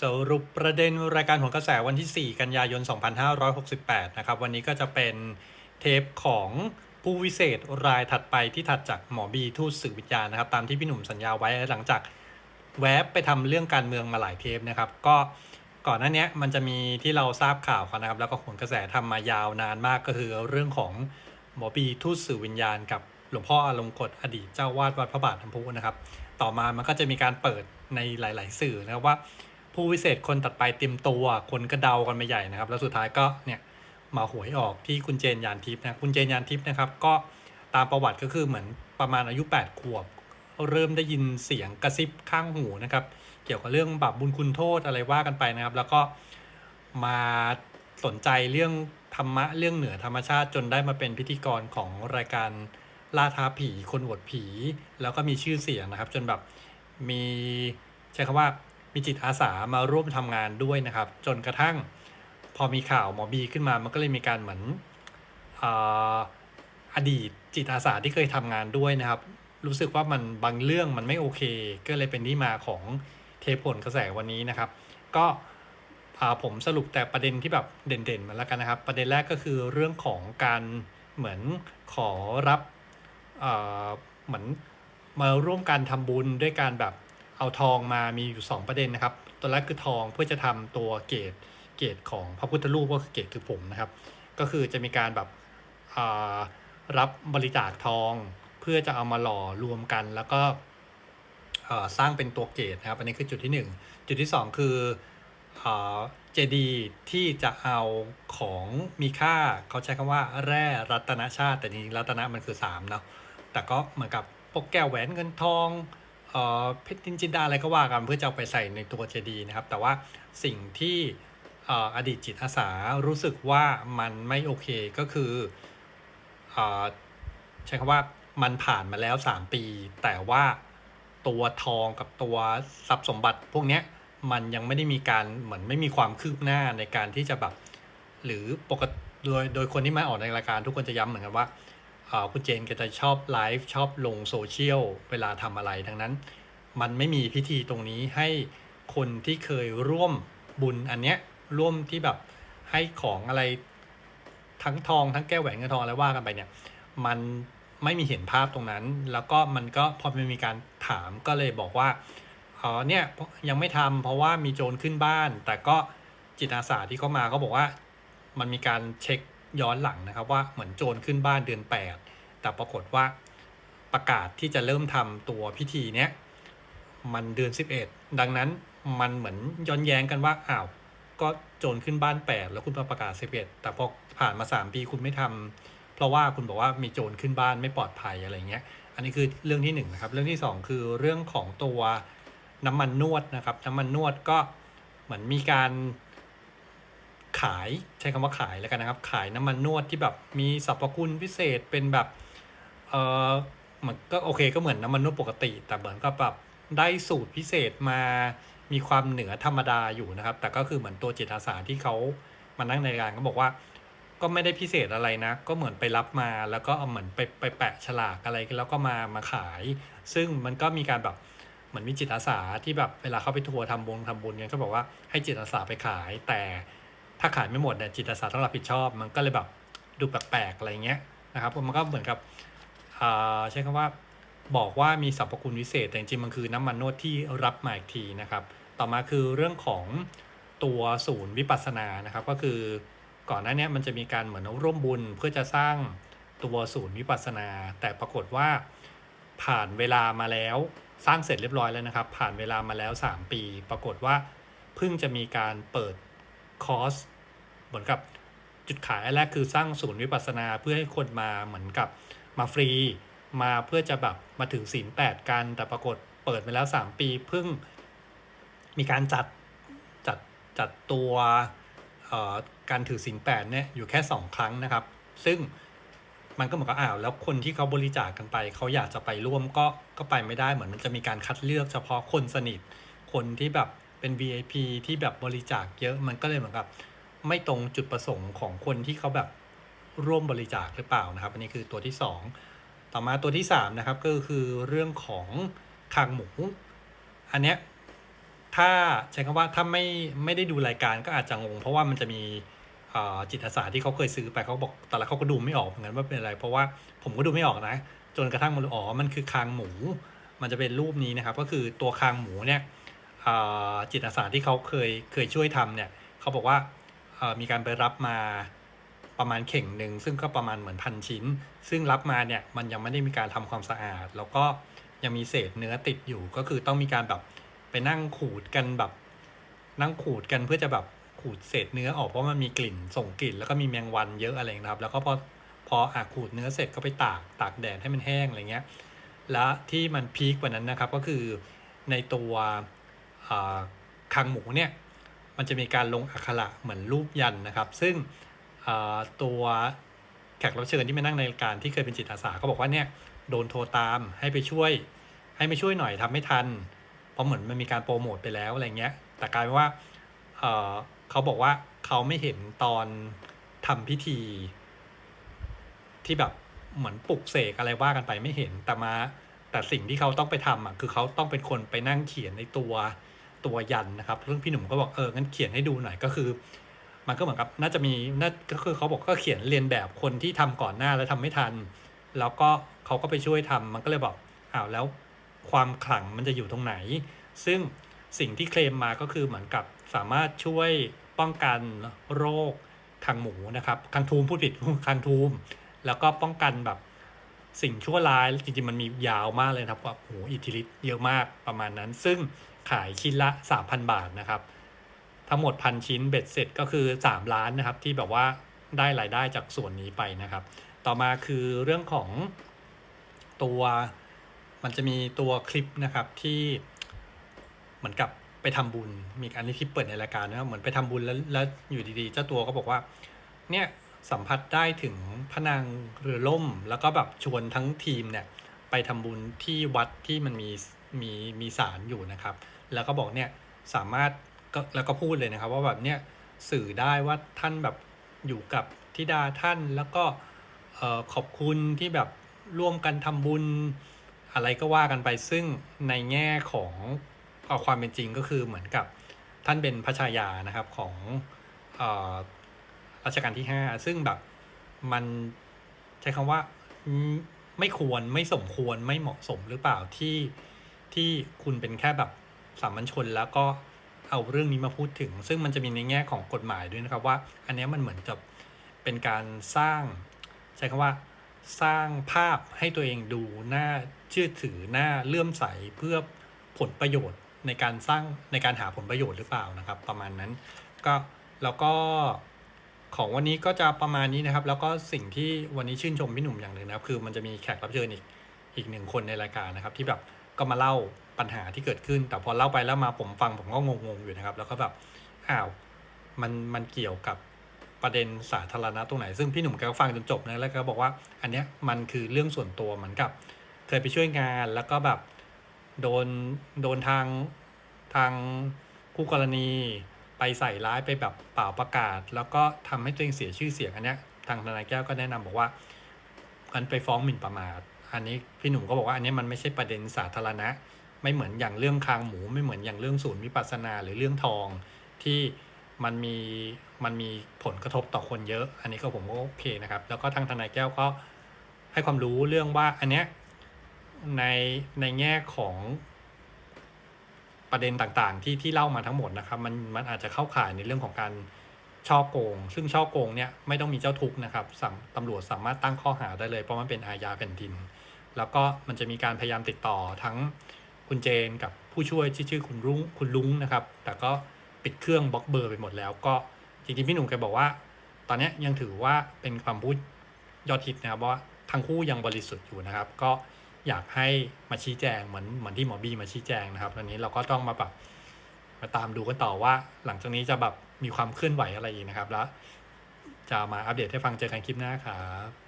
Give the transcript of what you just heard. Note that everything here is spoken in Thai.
สรุปประเด็นรายการผลกระแสวันที่ 4 กันยายน 2568 นะครับ วันนี้ก็จะเป็นเทปของผู้วิเศษรายถัดไปที่ถัดจากหมอบีทูตสื่อวิญญาณนะครับ ตามที่พี่หนุ่มสัญญาไว้หลังจากแวบไปทำเรื่องการเมืองมาหลายเทปนะครับ ก็ก่อนหน้านี้มันจะมีที่เราทราบข่าวกันนะครับ แล้วก็ผลกระแสทำมายาวนานมากก็คือเรื่องของหมอบีทูตสื่อวิญญาณ กับหลวงพ่ออารมณ์กฎอดีตเจ้าวาดวัดพระบาทน้ำพุนะครับ ต่อมามันก็จะมีการเปิดในหลาย ๆ สื่อนะครับว่า ผู้วิเศษคนตัดไปเต็มตัวคนก็เดากันไปใหญ่นะครับ แล้วสุดท้ายก็เนี่ยมาหวยออกที่คุณเจนยานทิพย์นะคุณเจนยานทิพย์นะครับ ก็ตามประวัติก็คือเหมือนประมาณอายุ 8 ขวบ เริ่มได้ยินเสียงกระซิบข้างหูนะครับ เกี่ยวกับเรื่องบาปบุญคุณโทษอะไรว่ากันไปนะครับ แล้วก็มาสนใจเรื่องธรรมะเรื่องเหนือธรรมชาติจนได้มาเป็นพิธีกรของรายการล่าท้าผีคนอวดผี แล้วก็มีชื่อเสียงนะครับ จนแบบมีใช้คำว่า มีจิตอาสามาร่วมทำงานด้วยนะครับ จนกระทั่งพอมีข่าวหมอบีขึ้นมามันก็เลยมีการเหมือนออดีตจิตอาสาที่เคยทำงานด้วยนะครับ รู้สึกว่ามันบางเรื่องมันไม่โอเค ก็เลยเป็นที่มาของเทปผลกระแสวันนี้นะครับ ก็อ่าผมสรุปแต่ประเด็นที่แบบเด่นๆมาแล้วกันนะครับ ประเด็นแรกก็คือเรื่องของการเหมือนขอรับเหมือนมาร่วมกันทำบุญด้วยการแบบ เอาทองมามีอยู่ 2 ประเด็นนะครับ ตัวแรกคือทองเพื่อจะทำตัวเกตเกตของพระพุทธรูปก็คือเกตคือผมนะครับ ก็คือจะมีการแบบรับบริจาคทองเพื่อจะเอามาหล่อรวมกัน แล้วก็สร้างเป็นตัวเกตนะครับ อันนี้คือจุดที่ 1 จุดที่ 2 คือเจดีที่จะเอาของมีค่าเขาใช้คำว่าแร่รัตนชาติ แต่จริงรัตนะมันคือ3เนาะแต่ก็เหมือนกับพวกแก้วแหวนเงินทอง เพชรนินจินดาอะไรก็ว่ากันเพื่อจะเอาไปใส่ในตัวเจดีนะครับ แต่ว่าสิ่งที่ออดีตจิตอาสารู้สึกว่ามันไม่โอเคก็คืออใช้คำว่ามันผ่านมาแล้ว 3 ปี แต่ว่าตัวทองกับตัวทรัพย์สมบัติ พวกนี้มันยังไม่ได้มีการเหมือนไม่มีความคืบหน้าในการที่จะแบบหรือปกติโดยโดยคนที่มาออกในรายการทุกคนจะย้ำเหมือนกันว่า คุณเจนแกจะชอบไลฟ์ชอบลงโซเชียลเวลาทำอะไรดังนั้น มันไม่มีพิธีตรงนี้ให้คนที่เคยร่วมบุญอันเนี้ยร่วมที่แบบให้ของอะไรทั้งทองทั้งแก้วแหวนเงินทองอะไรว่ากันไปเนี่ย มันไม่มีเห็นภาพตรงนั้น แล้วก็มันก็พอมันมีการถามก็เลยบอกว่าอ๋อเนี่ยยังไม่ทำเพราะว่ามีโจรขึ้นบ้าน แต่ก็จิตอาสาที่เขามาเขาบอกว่ามันมีการเช็ค ย้อนหลังนะครับว่าเหมือนโจรขึ้นบ้านเดือน 8 แต่ปรากฏว่าประกาศที่จะเริ่มทำตัวพิธีเนี้ยมันเดือน 11 ดังนั้นมันเหมือนย้อนแย้งกันว่าอ้าวก็โจรขึ้นบ้าน 8 แล้วคุณมาประกาศ 11 แต่พอผ่านมา 3 ปีคุณไม่ทำเพราะว่าคุณบอกว่ามีโจรขึ้นบ้านไม่ปลอดภัยอะไรเงี้ยอันนี้คือเรื่องที่หนึ่งนะครับเรื่องที่สองคือเรื่องของตัวน้ำมันนวดนะครับ น้ำมันนวดก็เหมือนมีการ ขายใช้คำว่าขายแล้วกันนะครับ ขายน้ำมันนวดที่แบบมีสรรพคุณพิเศษเป็นแบบเออมือนก็โอเคก็เหมือนน้ำมันนวดปกติ แต่เหมือนกับแบบได้สูตรพิเศษมามีความเหนือธรรมดาอยู่นะครับ แต่ก็คือเหมือนตัวจิตอาสาที่เขามานั่งในรายการก็บอกว่า ก็ไม่ได้พิเศษอะไรนะ ก็เหมือนไปรับมาแล้วก็เอาเหมือนไปไปแปะฉลากอะไรแล้วก็มามาขาย ซึ่งมันก็มีการแบบเหมือนมีจิตอาสาที่แบบเวลาเข้าไปทัวร์ทำบุญทำบุญกันก็บอกว่าให้จิตอาสาไปขายแต่ ถ้าขายไม่หมดเนี่ยจิตอาสาต้องรับผิดชอบ มันก็เลยแบบดูแปลกๆอะไรเงี้ยนะครับมันก็เหมือนกับอ่าใช้คำว่าบอกว่ามีสรรพคุณวิเศษ แต่จริงๆมันคือน้ำมันนวดที่รับมาอีกทีนะครับ ต่อมาคือเรื่องของตัวศูนย์วิปัสสนานะครับก็คือก่อนหน้านี้มันจะมีการเหมือนร่วมบุญเพื่อจะสร้างตัวศูนย์วิปัสสนา แต่ปรากฏว่าผ่านเวลามาแล้วสร้างเสร็จเรียบร้อยแล้วนะครับ ผ่านเวลามาแล้ว 3 ปี ปรากฏว่าเพิ่งจะมีการเปิดคอร์ส เหมือนกับจุดขายอันแรกคือสร้างศูนย์วิปัสสนาเพื่อให้คนมาเหมือนกับมาฟรี มาเพื่อจะแบบมาถึงศีลแปดกัน แต่ปรากฏเปิดมาแล้ว3ปีเพิ่งมีการจัดจัดจัดตัวการถือศีลแปดเนี่ยอยู่แค่2ครั้งนะครับ ซึ่งมันก็เหมือนกับอ้าวแล้วคนที่เขาบริจาคกันไป เขาอยากจะไปร่วมก็ก็ไปไม่ได้เหมือนมันจะมีการคัดเลือกเฉพาะคนสนิท คนที่แบบเป็น VIP ที่แบบบริจาคเยอะมันก็เลยเหมือนกับ ไม่ตรงจุดประสงค์ของคนที่เขาแบบร่วมบริจาคหรือเปล่านะครับ อันนี้คือตัวที่ 2 ต่อมาตัวที่3นะครับก็คือเรื่องของคางหมู อันเนี้ยถ้าใช้คำว่าถ้าไม่ไม่ได้ดูรายการก็อาจจะงง เพราะว่ามันจะมีจิตอาสาที่เขาเคยซื้อไปเขาบอกแตอนแรกเขาก็ดูไม่ออกเหมือนกันว่าเป็นอะไร เพราะว่าผมก็ดูไม่ออกนะ จนกระทั่งมารู้อ๋อมันคือคางหมู มันจะเป็นรูปนี้นะครับ ก็คือตัวคางหมูเนี่ยจิตอาสาที่เขาเคยเคยช่วยทำเนี่ยเขาบอกว่า มีการไปรับมาประมาณเข่งหนึ่งซึ่งก็ประมาณเหมือนพันชิ้น ซึ่งรับมาเนี่ยมันยังไม่ได้มีการทำความสะอาด แล้วก็ยังมีเศษเนื้อติดอยู่ก็คือต้องมีการแบบไปนั่งขูดกันแบบ นั่งขูดกันเพื่อจะแบบขูดเศษเนื้อออกเพราะมันมีกลิ่นส่งกลิ่น แล้วก็มีแมงวันเยอะอะไรอย่างนี้ครับ แล้วก็พอพออาขูดเนื้อเสร็จก็ไปตากตากแดดให้มันแห้งอะไรเงี้ยและที่มันพีคกว่านั้นนะครับก็คือในตัวคางหมูเนี่ย มันจะมีการลงอักขระเหมือนรูปยันนะครับ ซึ่งตัวแขกรับเชิญที่มานั่งในรายการที่เคยเป็นจิตอาสาก็บอกว่าเนี่ยโดนโทรตามให้ไปช่วย ให้ไปช่วยหน่อยทำไม่ทัน เพราะเหมือนมันมีการโปรโมทไปแล้วอะไรเงี้ย แต่กลายเป็นว่าเเขาบอกว่าเขาไม่เห็นตอนทำพิธี ที่แบบเหมือนปลุกเสกอะไรว่ากันไปไม่เห็นแต่มาแต่สิ่งที่เขาต้องไปทำอะคือเขาต้องเป็นคนไปนั่งเขียนในตัว ตัวยันนะครับซึ่งพี่หนุ่มก็บอกเอองั้นเขียนให้ดูหน่อยก็คือ มันก็เหมือนกับน่าจะมีน่าก็คือเขาบอกก็เขียนเรียนแบบคนที่ทำก่อนหน้าแล้วทำไม่ทัน แล้วก็เขาก็ไปช่วยทำมันก็เลยบอกอ้าวแล้วความขลังมันจะอยู่ตรงไหน ซึ่งสิ่งที่เคลมมาก็คือเหมือนกับสามารถช่วยป้องกันโรคทางหมูนะครับทางทูมพูดผิดทางทูม แล้วก็ป้องกันแบบสิ่งชั่วร้ายจริงๆมันมียาวมากเลยครับว่าโอ้โหอิทธิฤทธิ์เยอะมากประมาณนั้น ซึ่ง ขายชิ้นละ 3,000 บาทนะครับ ทั้งหมดพันชิ้นเบ็ดเสร็จก็คือ 3 ล้านนะครับ ที่แบบว่าได้รายได้จากส่วนนี้ไปนะครับ ต่อมาคือเรื่องของตัวมันจะมีตัวคลิปนะครับที่เหมือนกับไปทำบุญมีอันนี้ที่เปิดในรายการนะครับเหมือนไปทำบุญแล้วแล้วอยู่ดีๆ เจ้าตัวก็บอกว่า เนี่ยสัมผัสได้ถึงพระนางเรือล่ม แล้วก็แบบชวนทั้งทีมเนี่ยไปทำบุญที่วัดที่มันมี มีมีศาลอยู่นะครับ แล้วก็บอกเนี่ยสามารถก็แล้วก็พูดเลยนะครับ ว่าแบบเนี่ยสื่อได้ว่าท่านแบบอยู่กับธิดาท่านแล้วก็ขอบคุณที่แบบร่วมกันทำบุญอะไรก็ว่ากันไปซึ่งในแง่ของเอาความเป็นจริงก็คือเหมือนกับท่านเป็นพระชายานะครับของอรัชกาลที่ 5 ซึ่งแบบมันใช้คำว่าไม่ควรไม่สมควรไม่เหมาะสมหรือเปล่าที่ ที่คุณเป็นแค่แบบสามัญชนแล้วก็เอาเรื่องนี้มาพูดถึง ซึ่งมันจะมีในแง่ของกฎหมายด้วยนะครับว่า อันนี้มันเหมือนกับเป็นการสร้าง ใช้คำว่าสร้างภาพให้ตัวเองดูน่าเชื่อถือน่าเลื่อมใสเพื่อผลประโยชน์ในการสร้างในการหาผลประโยชน์หรือเปล่านะครับ ประมาณนั้นก็แล้วก็ของวันนี้ก็จะประมาณนี้นะครับ แล้วก็สิ่งที่วันนี้ชื่นชมพี่หนุ่มอย่างหนึ่งนะครับ คือมันจะมีแขกรับเชิญอีกอีกหนึ่งคนในรายการนะครับที่แบบ ก็มาเล่าปัญหาที่เกิดขึ้น แต่พอเล่าไปแล้วมาผมฟังผมก็งงๆอยู่นะครับ แล้วก็แบบอ้าวมันมันเกี่ยวกับประเด็นสาธารณะตรงไหน ซึ่งพี่หนุ่มแกก็ฟังจนจบนะแล้วก็บอกว่า อันเนี้ยมันคือเรื่องส่วนตัวเหมือนกับ เคยไปช่วยงานแล้วก็แบบโดนโดนทางทางคู่กรณีไปใส่ร้ายไปแบบเปล่าประกาศ แล้วก็ทำให้ตัวเองเสียชื่อเสียงอันเนี้ยทางทนายแก้วก็แนะนำบอกว่ากันไปฟ้องหมิ่นประมาท อันนี้พี่หนุ่มก็บอกว่าอันนี้มันไม่ใช่ประเด็นสาธารณะ ไม่เหมือนอย่างเรื่องคางหมู ไม่เหมือนอย่างเรื่องศูนย์วิปัสสนาหรือเรื่องทองที่มันมีมันมีผลกระทบต่อคนเยอะ อันนี้ก็ผมก็โอเคนะครับ แล้วก็ทางทนายแก้วก็ให้ความรู้เรื่องว่าอันเนี้ยในในแง่ของประเด็นต่างๆ ที่ที่เล่ามาทั้งหมดนะครับ มันมันอาจจะเข้าข่ายในเรื่องของการช่อโกง ซึ่งช่อโกงเนี่ยไม่ต้องมีเจ้าทุกข์นะครับตำรวจสามารถตั้งข้อหาได้เลยเพราะมันเป็นอาญาแผ่นดิน แล้วก็มันจะมีการพยายามติดต่อทั้งคุณเจนกับผู้ช่วยที่ชื่อคุณรุ้งคุณลุงนะครับ แต่ก็ปิดเครื่องบล็อกเบอร์ไปหมดแล้ว ก็จริงๆพี่หนุ่มแกบอกว่า ตอนนี้ยยังถือว่าเป็นความพูดยอดฮิตนะครับว่าทั้งคู่ยังบริสุทธิ์อยู่นะครับ ก็อยากให้มาชี้แจงเหมือนเหมือนที่หมอบีมาชี้แจงนะครับตอนนี้เราก็ต้องมาแบบมาตามดูกันต่อว่า หลังจากนี้จะแบบมีความเคลื่อนไหวอะไรอีกนะครับแล้ว จะมาอัปเดตให้ฟังเจอกันคลิปหน้าครับ